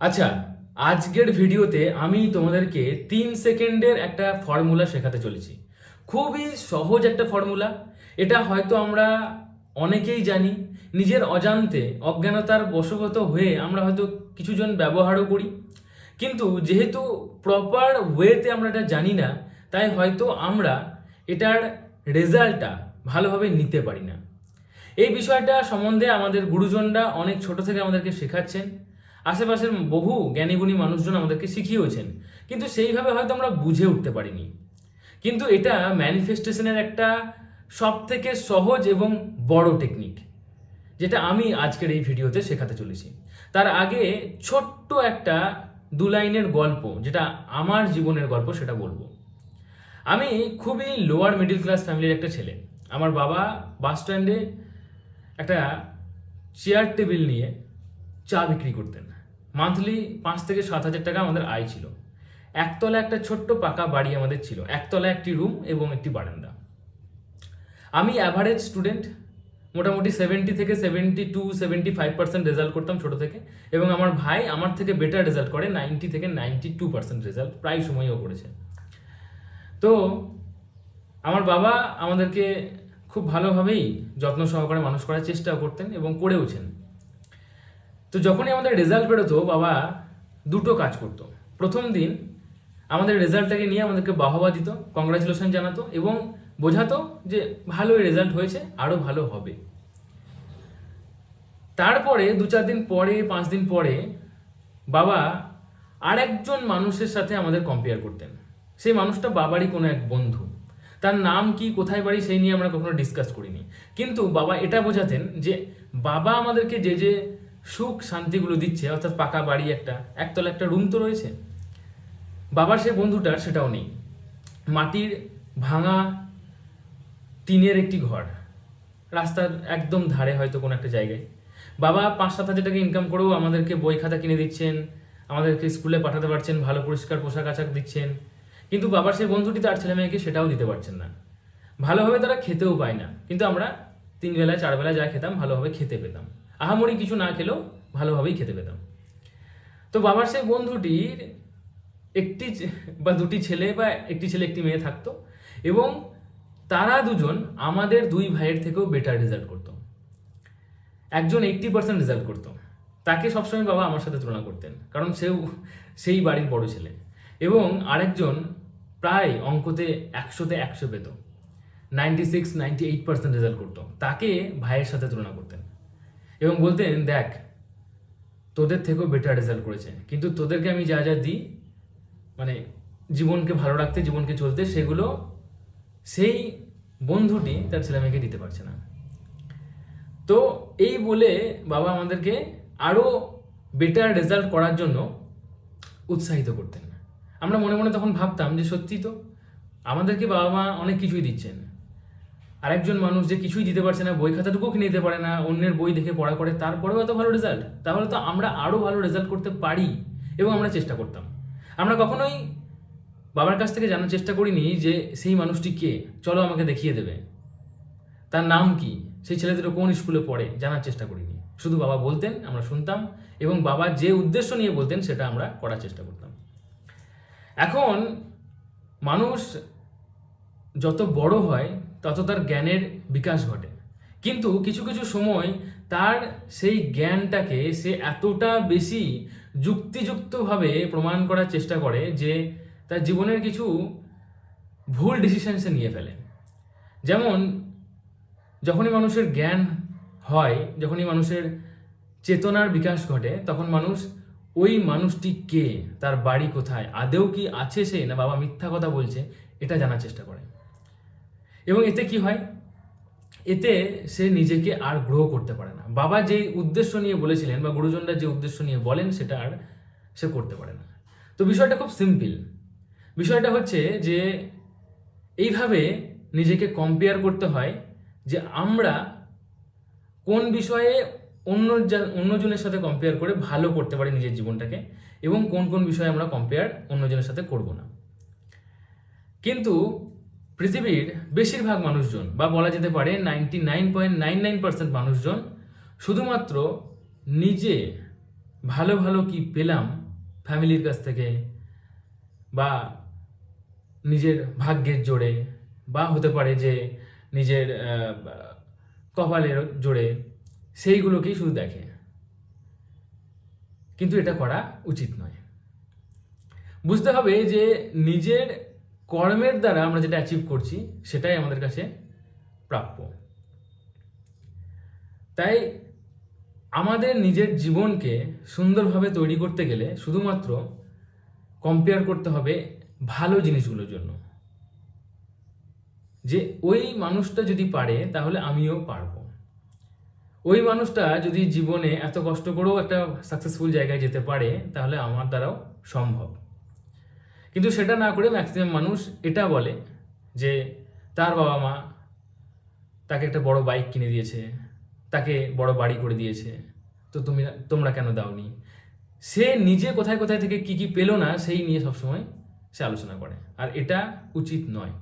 আচ্ছা আজকের ভিডিওতে আমি তোমাদেরকে তিন সেকেন্ডের একটা ফর্মুলা শেখাতে চলেছি। খুবই সহজ একটা ফর্মুলা। এটা হয়তো আমরা অনেকেই জানি, নিজের অজান্তে অজ্ঞানতার বশগত হয়ে আমরা হয়তো কিছুজন ব্যবহারও করি। কিন্তু যেহেতু প্রপার ওয়েতে আমরা এটা জানি না, তাই হয়তো আমরা এটার রেজাল্টটা ভালোভাবে নিতে পারি না। এই বিষয়টা সম্বন্ধে আমাদের গুরুজনরা অনেক ছোট থেকে আমাদেরকে শেখাচ্ছেন। আশেপাশের বহু জ্ঞানীগুণী মানুষজন আমাদেরকে শিখিয়েছেন কিন্তু সেইভাবে হয়তো আমরা বুঝে উঠতে পারিনি। কিন্তু এটা ম্যানিফেস্টেশনের একটা সব থেকে সহজ এবং বড় টেকনিক যেটা আমি আজকের এই ভিডিওতে শেখাতে চলেছি। তার আগে ছোট্ট একটা দু লাইনের গল্প, যেটা আমার জীবনের গল্প সেটা বলব। আমি খুবই লোয়ার মিডিল ক্লাস ফ্যামিলির একটা ছেলে। আমার বাবা বাস স্ট্যান্ডে একটা চেয়ার টেবিল নিয়ে চা বিক্রি করতেন। মান্থলি পাঁচ থেকে সাত হাজার টাকা আমাদের আয় ছিল। একতলা একটা ছোট্ট পাকা বাড়ি আমাদের ছিল। একতলা একটি রুম এবং একটি বারান্দা। আমি অ্যাভারেজ স্টুডেন্ট মোটামুটি সেভেন্টি থেকে seventy two seventy five percent result করতাম ছোটো থেকে এবং আমার ভাই আমার থেকে বেটার রেজাল্ট করে নাইনটি থেকে নাইনটি টু পার্সেন্ট রেজাল্ট প্রায় সময়ও করেছে। তো আমার বাবা আমাদেরকে খুব ভালোভাবেই যত্ন সহকারে মানুষ করার চেষ্টাও করতেন এবং করেওছেন। তো যখনই আমাদের রেজাল্ট বেরোতো, বাবা দুটো কাজ করতো। প্রথম দিন আমাদের রেজাল্টটাকে নিয়ে আমাদেরকে বাহবা দিত কংগ্রাচুলেশন জানাতো এবং বোঝাতো যে ভালোই রেজাল্ট হয়েছে আরও ভালো হবে। তারপরে দু চার দিন পরে, পাঁচ দিন পরে বাবা আরেকজন মানুষের সাথে আমাদের কম্পেয়ার করতেন। সেই মানুষটা বাবারই কোনো এক বন্ধু। তার নাম কি, কোথায় বাড়ি, সেই নিয়ে আমরা কখনো ডিসকাস করিনি। কিন্তু বাবা এটা বোঝাতেন যে বাবা আমাদেরকে যে যে সুখ শান্তিগুলো দিচ্ছে, অর্থাৎ পাকা বাড়ি একটা, একতলা একটা রুম তো রয়েছে। বাবার সেই বন্ধুটার সেটাও নেই। মাটির ভাঙা টিনের একটি ঘর, রাস্তার একদম ধারে হয়তো কোনো একটা জায়গায়। বাবা পাঁচ সাত হাজার টাকা ইনকাম করেও আমাদেরকে বই খাতা কিনে দিচ্ছেন, আমাদেরকে স্কুলে পাঠাতে পারছেন, ভালো পরিষ্কার পোশাক আশাক দিচ্ছেন। কিন্তু বাবার সেই বন্ধুটি তার ছেলে মেয়েকে সেটাও দিতে পারছেন না। ভালোভাবে তারা খেতেও পায় না। কিন্তু আমরা তিন বেলা চার বেলা যা খেতাম, ভালোভাবে খেতে পেতাম। আহামরি কিছু না খেলেও ভালোভাবেই খেতে পেতাম। তো বাবার সেই বন্ধুটির একটি বা দুটি ছেলে বা একটি ছেলে, একটি মেয়ে থাকতো এবং তারা দুজন আমাদের দুই ভাইয়ের থেকেও বেটার রেজাল্ট করতো। একজন এইট্টি পার্সেন্ট রেজাল্ট করতো। তাকে সবসময় বাবা আমার সাথে তুলনা করতেন, কারণ সেও সেই বাড়ির বড় ছেলে এবং আরেকজন প্রায় অঙ্কতে একশোতে একশো পেত। Ninety six ninety eight percent result করতো। তাকে ভাইয়ের সাথে তুলনা করতেন। এবং বলতেন দেখ, তোদের থেকেও বেটার রেজাল্ট করেছে। কিন্তু তোদেরকে আমি যা যা দিই মানে জীবনকে ভালো রাখতে, জীবনকে চলতে, সেগুলো সেই বন্ধুটি তার ছেলে মেয়েকে দিতে পারছে না। তো এই বলে বাবা আমাদেরকে আরও বেটার রেজাল্ট করার জন্য উৎসাহিত করতেন। আমরা মনে মনে তখন ভাবতাম যে, সত্যি তো, আমাদেরকে বাবা মা অনেক কিছুই দিচ্ছেন। আরেকজন মানুষ যে কিছুই দিতে পারছে না, বই খাতাটুকুও কিনে দিতে পারে না, অন্যের বই দেখে পড়া করে তারপরেও এত ভালো রেজাল্ট তাহলে তো আমরা আরও ভালো রেজাল্ট করতে পারি এবং আমরা চেষ্টা করতাম। আমরা কখনোই বাবার কাছ থেকে জানার চেষ্টা করিনি যে সেই মানুষটি কে। চলো আমাকে দেখিয়ে দেবে। তার নাম কি? সেই ছেলেদের কোন স্কুলে পড়ে জানার চেষ্টা করিনি। শুধু বাবা বলতেন, আমরা শুনতাম এবং বাবা যে উদ্দেশ্য নিয়ে বলতেন সেটা আমরা করার চেষ্টা করতাম। এখন মানুষ যত বড় হয় তত তার জ্ঞানের বিকাশ ঘটে। কিন্তু কিছু কিছু সময় তার সেই জ্ঞানটাকে সে এতটা বেশি যুক্তিযুক্তভাবে প্রমাণ করার চেষ্টা করে যে তার জীবনের কিছু ভুল ডিসিশন সে নিয়ে ফেলে। যেমন, যখনই মানুষের জ্ঞান হয়, যখনই মানুষের চেতনার বিকাশ ঘটে, তখন মানুষ, ওই মানুষটি কে? তার বাড়ি কোথায়? আদেও কি আছে সে? না, বাবা মিথ্যা কথা বলছে? এটা জানার চেষ্টা করে। এবং এতে কি হয়? এতে সে নিজেকে আর গ্রো করতে পারে না। বাবা যে উদ্দেশ্য নিয়ে বলেছিলেন বা গুরুজনরা যে উদ্দেশ্য নিয়ে বলেন সেটা আর সে করতে পারে না। তো বিষয়টা খুব সিম্পল বিষয়টা হচ্ছে যে এইভাবে নিজেকে কম্পেয়ার করতে হয় যে আমরা কোন বিষয়ে অন্য অন্যজনের সাথে কম্পেয়ার করে ভালো করতে পারি নিজের জীবনটাকে এবং কোন কোন বিষয়ে আমরা কম্পেয়ার অন্যজনের সাথে করব না। কিন্তু পৃথিবীর বেশিরভাগ মানুষজন, বা বলা যেতে পারে ninety nine point nine nine percent মানুষজন, শুধুমাত্র নিজে ভালো ভালো কি পেলাম ফ্যামিলির কাছ থেকে, বা নিজের ভাগ্যের জোরে, বা হতে পারে যে নিজের কপালের জোরে, সেইগুলোকেই শুধু দেখে। কিন্তু এটা করা উচিত নয়। বুঝতে হবে যে নিজের কর্মের দ্বারা আমরা যেটা অ্যাচিভ করছি, সেটাই আমাদের কাছে প্রাপ্য। তাই আমাদের নিজের জীবনকে সুন্দরভাবে তৈরি করতে গেলে শুধুমাত্র কম্পেয়ার করতে হবে ভালো জিনিসগুলোর জন্য। যে ওই মানুষটা যদি পারে, তাহলে আমিও পারব। ওই মানুষটা যদি জীবনে এত কষ্ট করেও একটা সাকসেসফুল জায়গায় যেতে পারে, তাহলে আমার দ্বারাও সম্ভব। কিন্তু সেটা না করে ম্যাক্সিমাম মানুষ এটা বলে যে তার বাবা মা তাকে একটা বড় বাইক কিনে দিয়েছে, তাকে বড় বাড়ি করে দিয়েছে, তো তুমি তোমরা কেন দাওনি? সে নিজে কোথায় কোথায় থেকে কি কি পেল না সেই নিয়ে সবসময় সে আলোচনা করে। আর এটা উচিত নয়।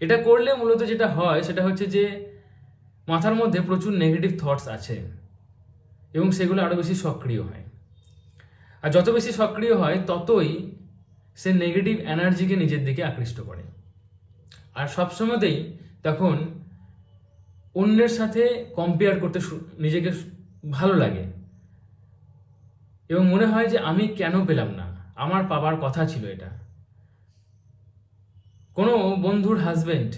এটা করলে মূলত যেটা হয় সেটা হচ্ছে যে মাথার মধ্যে প্রচুর নেগেটিভ থটস আছে এবং সেগুলো আরও বেশি সক্রিয় হয়। আর যত বেশি সক্রিয় হয় ততই সে নেগেটিভ এনার্জিকে নিজের দিকে আকৃষ্ট করে। আর সবসময়তেই তখন অন্যের সাথে কম্পেয়ার করতে নিজেকে ভালো লাগে। এবং মনে হয় যে আমি কেন পেলাম না? আমার পাবার কথা ছিল এটা। কোনো বন্ধুর হাজবেন্ড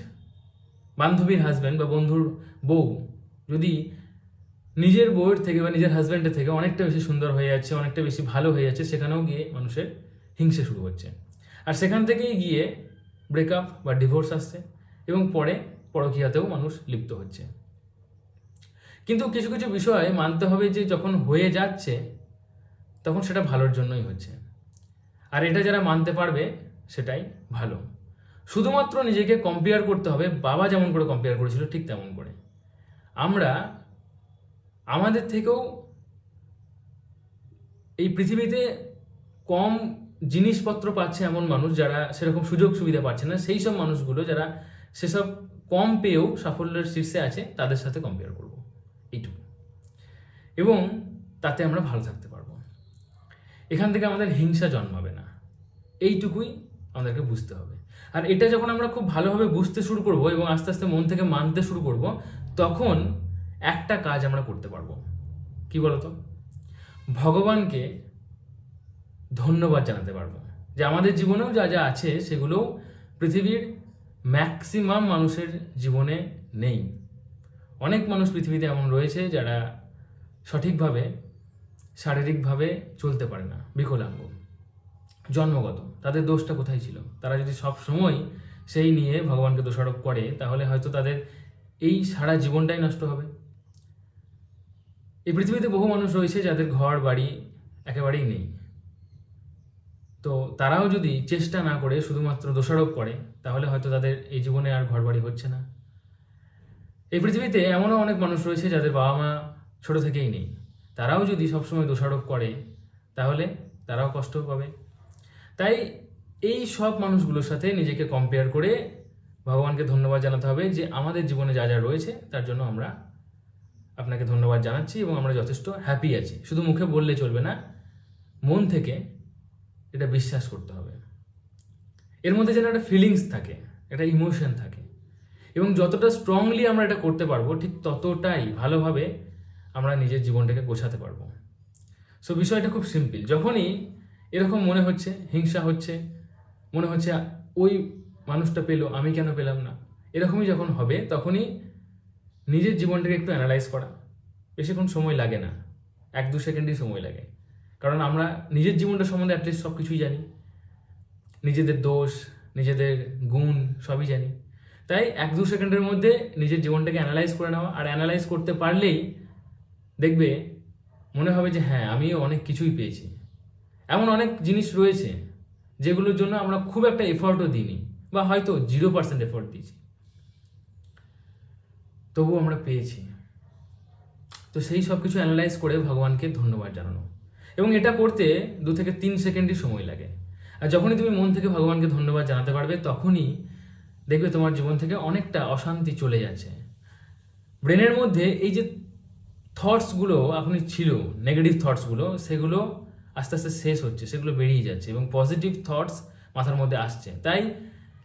বান্ধবীর হাজবেন্ড বা বন্ধুর বউ যদি নিজের বউয়ের থেকে বা নিজের হাজব্যান্ডের থেকে অনেকটা বেশি সুন্দর হয়ে যাচ্ছে, অনেকটা বেশি ভালো হয়ে যাচ্ছে, সেখানেও গিয়ে মানুষের হিংসে শুরু হচ্ছে। আর সেখান থেকেই গিয়ে ব্রেকআপ বা ডিভোর্স আসছে এবং পরে পরকীয়াতেও মানুষ লিপ্ত হচ্ছে। কিন্তু কিছু কিছু বিষয় মানতে হবে যে যখন হয়ে যাচ্ছে, তখন সেটা ভালোর জন্যই হচ্ছে। আর এটা যারা মানতে পারবে, সেটাই ভালো। শুধুমাত্র নিজেকে কম্পেয়ার করতে হবে, বাবা যেমন করে কম্পেয়ার করেছিল ঠিক তেমন করে। আমরা আমাদের থেকেও এই পৃথিবীতে কম জিনিসপত্র পাচ্ছে এমন মানুষ যারা সেরকম সুযোগ সুবিধা পাচ্ছে না। সেই সব মানুষগুলো যারা সেসব কম পেয়েও সাফল্যের শীর্ষে আছে, তাদের সাথে কম্পেয়ার করব। এইটুকু। এবং তাতে আমরা ভালো থাকতে পারব। এখান থেকে আমাদের হিংসা জন্মাবে না। এইটুকুই আমাদেরকে বুঝতে হবে। আর এটা যখন আমরা খুব ভালোভাবে বুঝতে শুরু করব এবং আস্তে আস্তে মন থেকে মানতে শুরু করব, তখন একটা কাজ আমরা করতে পারব। কি বলতো? ভগবানকে ধন্যবাদ জানাতে পারব। যে আমাদের জীবনেও যা যা আছে, সেগুলো পৃথিবীর ম্যাক্সিমাম মানুষের জীবনে নেই। অনেক মানুষ পৃথিবীতে এমন রয়েছে যারা সঠিকভাবে, শারীরিকভাবে চলতে পারে না, বিকলাঙ্গ। জন্মগত, তাদের দোষটা কোথায় ছিল? তারা যদি সব সময় সেই নিয়ে ভগবানকে দোষারোপ করে, তাহলে হয়তো তাদের এই সারা জীবনটাই নষ্ট হবে। এই পৃথিবীতে বহু মানুষ রয়েছে যাদের ঘর বাড়ি একেবারেই নেই। তো তারাও যদি চেষ্টা না করে শুধুমাত্র দোষারোপ করে, তাহলে হয়তো তাদের এই জীবনে আর ঘর বাড়ি হচ্ছে না। এই পৃথিবীতে এমনও অনেক মানুষ রয়েছে যাদের বাবা মা ছোটো থেকেই নেই। তারাও যদি সবসময় দোষারোপ করে, তাহলে তারাও কষ্ট পাবে। তাই এই সব মানুষগুলোর সাথে নিজেকে কম্পেয়ার করে ভগবানকে ধন্যবাদ জানাতে হবে যে আমাদের জীবনে যা যা রয়েছে, তার জন্য আমরা আপনাকে ধন্যবাদ জানাচ্ছি এবং আমরা যথেষ্ট হ্যাপি আছি। শুধু মুখে বললে চলবে না, মন থেকে এটা বিশ্বাস করতে হবে। এর মধ্যে যেন একটা ফিলিংস থাকে, একটা ইমোশন থাকে। এবং যতটা স্ট্রংলি আমরা এটা করতে পারব, ঠিক ততটাই ভালোভাবে আমরা নিজের জীবনটাকে গোছাতে পারব। সো বিষয়টা খুব সিম্পল যখনই এরকম মনে হচ্ছে, হিংসা হচ্ছে, মনে হচ্ছে, ওই মানুষটা পেল, আমি কেন পেলাম না? এরকমই যখন হবে, তখনই নিজের জীবনটাকে একটু অ্যানালাইজ করা। বেশিক্ষণ সময় লাগে না। এক দু সেকেন্ডই সময় লাগে। কারণ আমরা নিজের জীবনটা সম্বন্ধে অ্যাটলিস্ট সব কিছুই জানি। নিজেদের দোষ, নিজেদের গুণ সবই জানি। তাই এক দু সেকেন্ডের মধ্যে নিজের জীবনটাকে অ্যানালাইজ করে নেওয়া আর অ্যানালাইজ করতে পারলেই দেখবে মনে হবে যে হ্যাঁ আমিও অনেক কিছুই পেয়েছি। এমন অনেক জিনিস রয়েছে যেগুলোর জন্য আমরা খুব একটা এফোর্টও দিইনি বা হয়তো জিরো পার্সেন্ট এফোর্ট দিয়েছি। তবু আমরা পেয়েছি। তো সেই সব কিছু অ্যানালাইজ করে ভগবানকে ধন্যবাদ জানানো। এবং এটা করতে দু থেকে তিন সেকেন্ডই সময় লাগে। আর যখনই তুমি মন থেকে ভগবানকে ধন্যবাদ জানাতে পারবে, তখনই দেখবে তোমার জীবন থেকে অনেকটা অশান্তি চলে যাচ্ছে। ব্রেনের মধ্যে এই যে থটসগুলো এখনই ছিল নেগেটিভ থটসগুলো সেগুলো আস্তে আস্তে শেষ হচ্ছে, সেগুলো বেরিয়ে যাচ্ছে এবং পজিটিভ থটস মাথার মধ্যে আসছে। তাই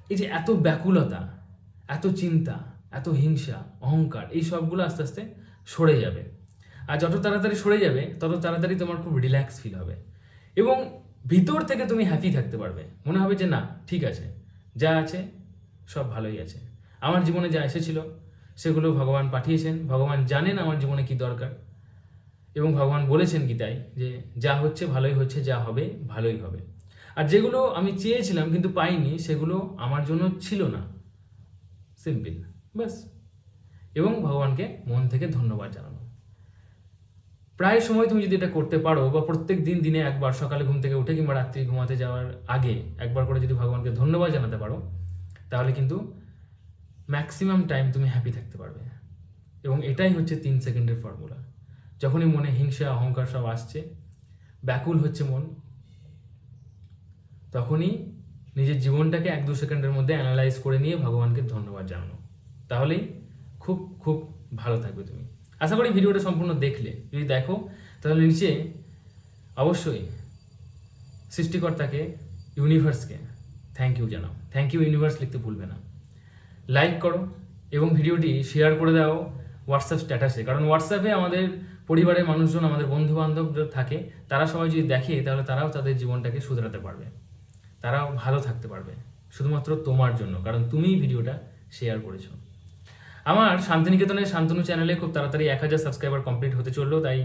এই যে এত ব্যাকুলতা, এত চিন্তা, এত হিংসা, অহংকার, এই সবগুলো আস্তে আস্তে সরে যাবে। আর যত তাড়াতাড়ি সরে যাবে, তত তাড়াতাড়ি তোমার খুব রিল্যাক্স ফিল হবে। এবং ভিতর থেকে তুমি হ্যাপি থাকতে পারবে। মনে হবে যে, না, ঠিক আছে। যা আছে, সব ভালোই আছে। আমার জীবনে যা এসেছিল, সেগুলো ভগবান পাঠিয়েছেন। ভগবান জানেন আমার জীবনে কি দরকার। এবং ভগবান বলেছেন কি তাই যে, যা হচ্ছে ভালোই হচ্ছে, যা হবে ভালোই হবে। আর যেগুলো আমি চেয়েছিলাম কিন্তু পাইনি, সেগুলো আমার জন্য ছিল না। সিম্পল ব্যাস। এবং ভগবানকে মন থেকে ধন্যবাদ জানানো। প্রায় সময় তুমি যদি এটা করতে পারো বা প্রত্যেক দিন দিনে একবার সকালে ঘুম থেকে উঠে কিংবা রাত্রি ঘুমাতে যাওয়ার আগে একবার করে যদি ভগবানকে ধন্যবাদ জানাতে পারো, তাহলে কিন্তু ম্যাক্সিমাম টাইম তুমি হ্যাপি থাকতে পারবে। এবং এটাই হচ্ছে তিন সেকেন্ডের ফর্মুলা যখনই মনে হিংসা, অহংকার সব আসছে, ব্যাকুল হচ্ছে মন, তখনই নিজের জীবনটাকে এক দু সেকেন্ডের মধ্যে অ্যানালাইজ করে নিয়ে ভগবানকে ধন্যবাদ জানানো। তাহলেই খুব খুব ভালো থাকবে তুমি। আশা করি ভিডিওটা সম্পূর্ণ দেখলে। যদি দেখো, তাহলে নিচে অবশ্যই সৃষ্টিকর্তাকে ইউনিভার্সকে থ্যাংক ইউ জানাও। থ্যাংক ইউ ইউনিভার্স লিখতে ভুলবে না। লাইক করো এবং ভিডিওটি শেয়ার করে দাও হোয়াটসঅ্যাপ স্ট্যাটাসে কারণ হোয়াটসঅ্যাপে আমাদের পরিবারের মানুষজন, আমাদের বন্ধু বান্ধব থাকে, তারা সবাই যদি দেখে, তাহলে তারাও তাদের জীবনটাকে শুধরাতে পারবে। তারাও ভালো থাকতে পারবে। শুধুমাত্র তোমার জন্য। কারণ তুমিই ভিডিওটা শেয়ার করেছ। আমার শান্তিনিকেতনের শান্তনু চ্যানেলে খুব তাড়াতাড়ি এক হাজার সাবস্ক্রাইবার কমপ্লিট হতে চলল, তাই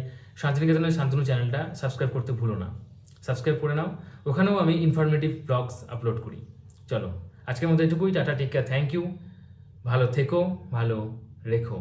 শান্তিনিকেতনের শান্তনু চ্যানেলটা সাবস্ক্রাইব করতে ভুলো না। সাবস্ক্রাইব করে নাও, ওখানেও আমি ইনফরমেটিভ ব্লগস আপলোড করি। চলো, আজকের মধ্যে এটুকুই, টাটা টেক থ্যাংক ইউ ভালো থেকো, ভালো রেখো।